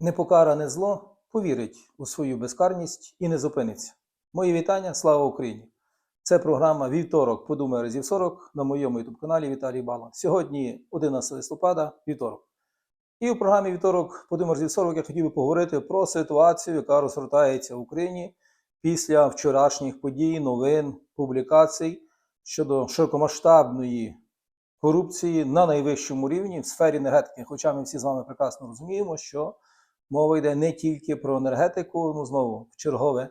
непокаране зло повірить у свою безкарність і не зупиниться. Мої вітання, слава Україні! Це програма Вівторок подумай разів 40 на моєму youtube каналі Віталій Бала. Сьогодні 11 листопада, вівторок. І у програмі Вівторок подумай разів 40 я хотів би поговорити про ситуацію, яка розгортається в Україні після вчорашніх подій, новин, публікацій щодо широкомасштабної корупції на найвищому рівні в сфері енергетики. Хоча ми всі з вами прекрасно розуміємо, що мова йде не тільки про енергетику, ну знову в чергове.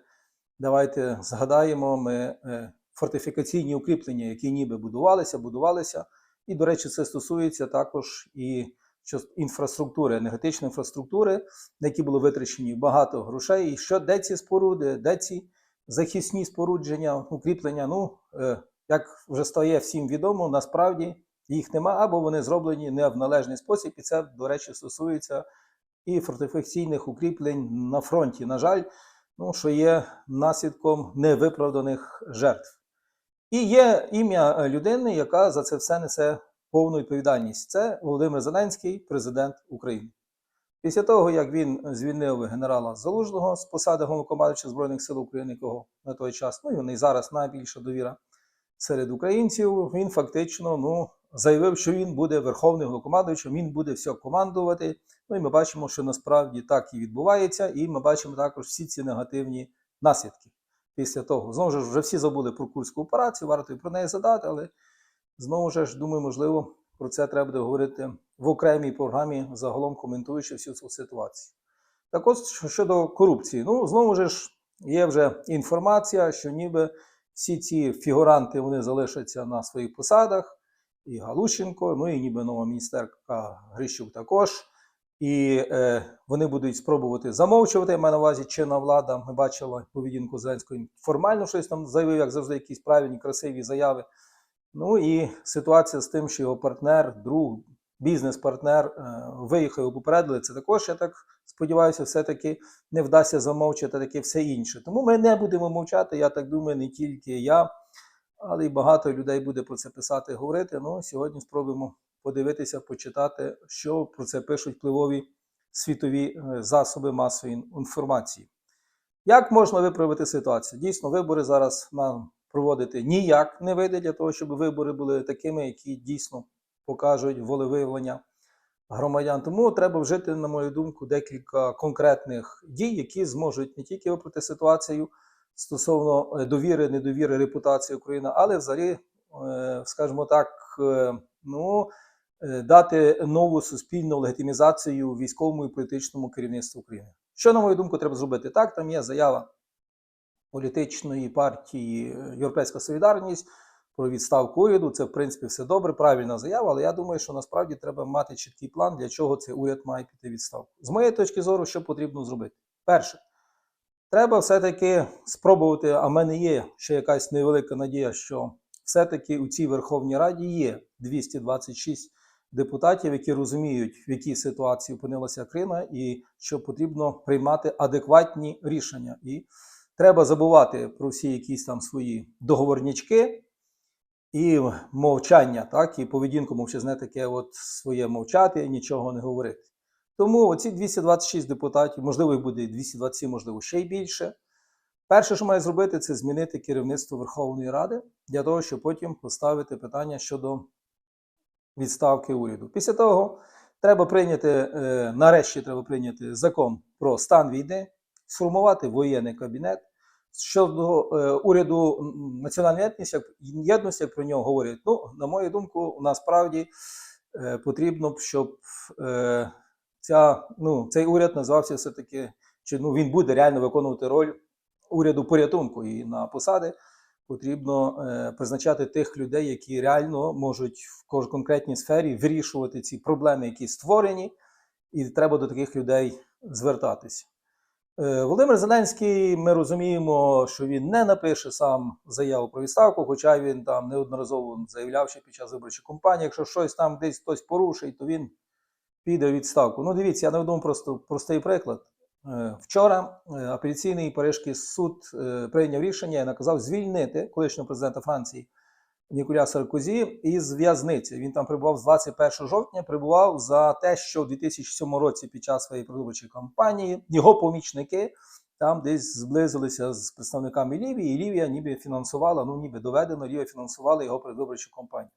Давайте згадаємо ми е, фортифікаційні укріплення, які ніби будувалися, будувалися. І, до речі, це стосується також і інфраструктури, енергетичної інфраструктури, на які було витрачені багато грошей. І що де ці споруди, де ці захисні спорудження, укріплення. Ну, е, як вже стає всім відомо, насправді їх нема, або вони зроблені не в належний спосіб, і це, до речі, стосується і фортифікаційних укріплень на фронті. На жаль, ну, що є наслідком невиправданих жертв. І є ім'я людини, яка за це все несе повну відповідальність. Це Володимир Зеленський, президент України. Після того, як він звільнив генерала Залужного з посади головнокомандуюча Збройних сил України, якого на той час, ну і зараз найбільша довіра серед українців, він фактично ну, заявив, що він буде верховним головнокомандуючим, він буде все командувати. Ну і ми бачимо, що насправді так і відбувається, і ми бачимо також всі ці негативні наслідки після того. Знову ж вже всі забули про курську операцію, варто і про неї задати, але знову ж думаю, можливо, про це треба буде говорити в окремій програмі, загалом коментуючи всю цю ситуацію. Так от щодо корупції, ну знову ж є вже інформація, що ніби всі ці фігуранти вони залишаться на своїх посадах, і Галущенко, ну і ніби нова міністерка Грищук також. І е, вони будуть спробувати замовчувати. Я маю на увазі чинна влада. Ми бачили поведінку Зеленського. Формально щось там заявив, як завжди, якісь правильні, красиві заяви. Ну і ситуація з тим, що його партнер, друг, бізнес-партнер е, виїхав і попередили. Це також, я так сподіваюся, все-таки не вдасться замовчати таке все інше. Тому ми не будемо мовчати. Я так думаю, не тільки я, але й багато людей буде про це писати, говорити. Ну, сьогодні спробуємо подивитися, почитати, що про це пишуть впливові світові е, засоби масової інформації. Як можна виправити ситуацію? Дійсно, вибори зараз нам проводити ніяк не вийде для того, щоб вибори були такими, які дійсно покажуть волевиявлення громадян. Тому треба вжити, на мою думку, декілька конкретних дій, які зможуть не тільки виправити ситуацію стосовно е, довіри, недовіри, репутації України, але взагалі, е, скажімо так, ну дати нову суспільну легітимізацію військовому і політичному керівництву України. Що, на мою думку, треба зробити? Так, там є заява політичної партії Європейська Солідарність про відставку уряду. Це, в принципі, все добре, правильна заява, але я думаю, що насправді треба мати чіткий план, для чого цей уряд має піти відставку. З моєї точки зору, що потрібно зробити? Перше, треба все-таки спробувати, а в мене є ще якась невелика надія, що все-таки у цій Верховній Раді є 226 депутатів, які розуміють, в якій ситуації опинилася Крина, і що потрібно приймати адекватні рішення. І треба забувати про всі якісь там свої договорнячки і мовчання, так, і поведінку мовчазне таке от своє мовчати нічого не говорити. Тому оці 226 депутатів, можливо, їх буде 227, можливо, ще й більше. Перше, що має зробити, це змінити керівництво Верховної Ради для того, щоб потім поставити питання щодо відставки уряду. Після того треба прийняти, е, нарешті треба прийняти закон про стан війни, сформувати воєнний кабінет. Щодо е, уряду національної єдності, як, єдності, як про нього говорять, ну, на мою думку, насправді е, потрібно, щоб е, ця, ну, цей уряд називався все-таки, чи ну, він буде реально виконувати роль уряду порятунку і на посади потрібно е, призначати тих людей, які реально можуть в конкретній сфері вирішувати ці проблеми, які створені, і треба до таких людей звертатися. Е, Володимир Зеленський, ми розуміємо, що він не напише сам заяву про відставку, хоча він там неодноразово заявляв, що під час виборчої кампанії, якщо щось там десь хтось порушить, то він піде у відставку. Ну, дивіться, я наведу просто простий приклад. Е, вчора е, апеляційний Парижський суд е, прийняв рішення і наказав звільнити колишнього президента Франції Ніколя Саркозі із в'язниці. Він там прибував з 21 жовтня, прибував за те, що в 2007 році під час своєї передвиборчої кампанії його помічники там десь зблизилися з представниками Лівії, і Лівія ніби фінансувала, ну ніби доведено, Лівія фінансувала його передвиборчу кампанію.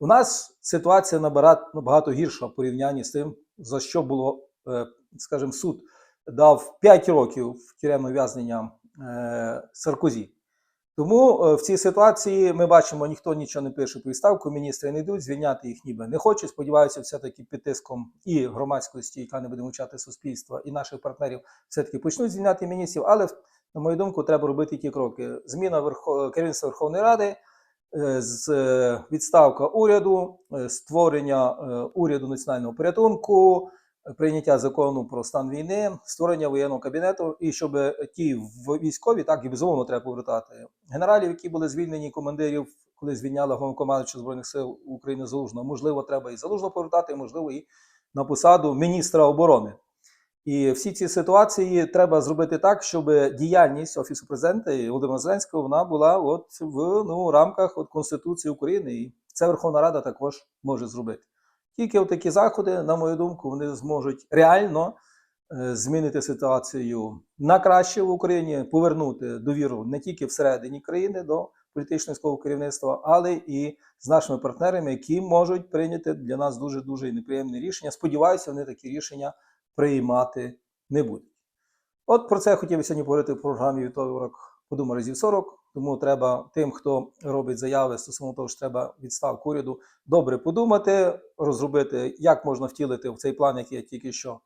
У нас ситуація набагато, набагато гірша в порівнянні з тим, за що було, е, скажімо, суд дав 5 років тюремного в'язнення е, Саркозі. Тому е, в цій ситуації ми бачимо, ніхто нічого не пише про відставку, міністри не йдуть, звільняти їх ніби не хочуть. Сподіваюся, все-таки під тиском і громадськості, яка не буде мовчати суспільства, і наших партнерів все-таки почнуть звільняти міністрів. Але, на мою думку, треба робити ті кроки. Зміна Верхо... керівництва Верховної Ради, з е, відставка уряду, е, створення е, уряду національного порятунку, прийняття закону про стан війни, створення воєнного кабінету, і щоб ті військові, так і безумовно треба повертати генералів, які були звільнені командирів, коли звільняли головнокомандуючого збройних сил України Залужного. Можливо, треба і залужно повертати, можливо, і на посаду міністра оборони. І всі ці ситуації треба зробити так, щоб діяльність офісу президента і Володимира Зеленського вона була от в ну, рамках от Конституції України, і це Верховна Рада також може зробити. Тільки от такі заходи, на мою думку, вони зможуть реально е, змінити ситуацію на краще в Україні, повернути довіру не тільки всередині країни до політичного керівництва, але і з нашими партнерами, які можуть прийняти для нас дуже дуже неприємне рішення. Сподіваюся, вони такі рішення приймати не будуть. От про це хотів сьогодні поговорити в програмі вівторок подумай разів 40. Тому треба тим, хто робить заяви стосовно того, що треба відставку уряду, добре подумати, розробити, як можна втілити в цей план, який я тільки що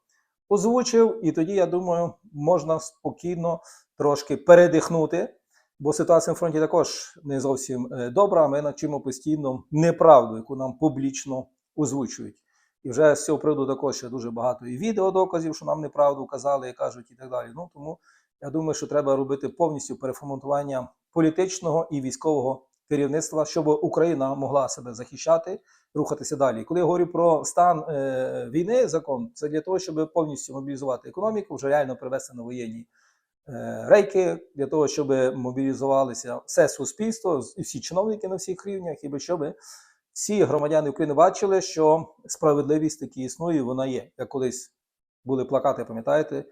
озвучив. І тоді, я думаю, можна спокійно трошки передихнути, бо ситуація на фронті також не зовсім е, добра. Ми начимо постійно неправду, яку нам публічно озвучують. І вже з цього приводу також ще дуже багато і відеодоказів, що нам неправду казали і кажуть, і так далі. Ну тому я думаю, що треба робити повністю переформатування політичного і військового керівництва, щоб Україна могла себе захищати, рухатися далі. Коли я говорю про стан е, війни, закон це для того, щоб повністю мобілізувати економіку, вже реально привести на воєнні е, рейки, для того, щоб мобілізувалися все суспільство всі чиновники на всіх рівнях, і щоб всі громадяни України бачили, що справедливість таки існує, вона є. Як колись були плакати, пам'ятаєте,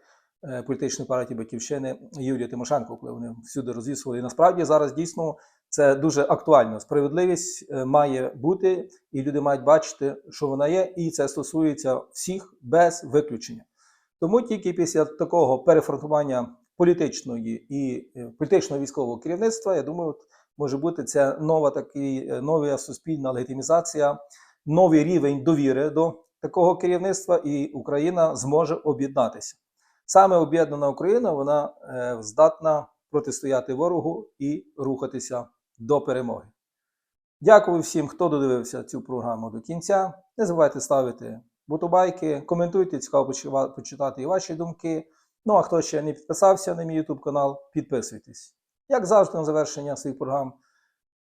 е, політичної партії Батьківщини Юрія Тимошенко, коли вони всюди розвісували. І насправді зараз дійсно це дуже актуально. Справедливість е, має бути, і люди мають бачити, що вона є, і це стосується всіх без виключення. Тому тільки після такого переформатування політичної і е, політичного військового керівництва, я думаю, може бути це нова такий, е, нова суспільна легітимізація, новий рівень довіри до такого керівництва, і Україна зможе об'єднатися. Саме об'єднана Україна вона е, здатна протистояти ворогу і рухатися до перемоги. Дякую всім, хто додивився цю програму до кінця. Не забувайте ставити бутобайки, коментуйте, цікаво почитати і ваші думки. Ну а хто ще не підписався на мій YouTube канал, підписуйтесь. Як завжди, на завершення своїх програм,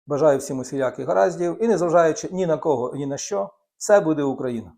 бажаю всім усіляких гараздів і незважаючи ні на кого, ні на що, все буде Україна.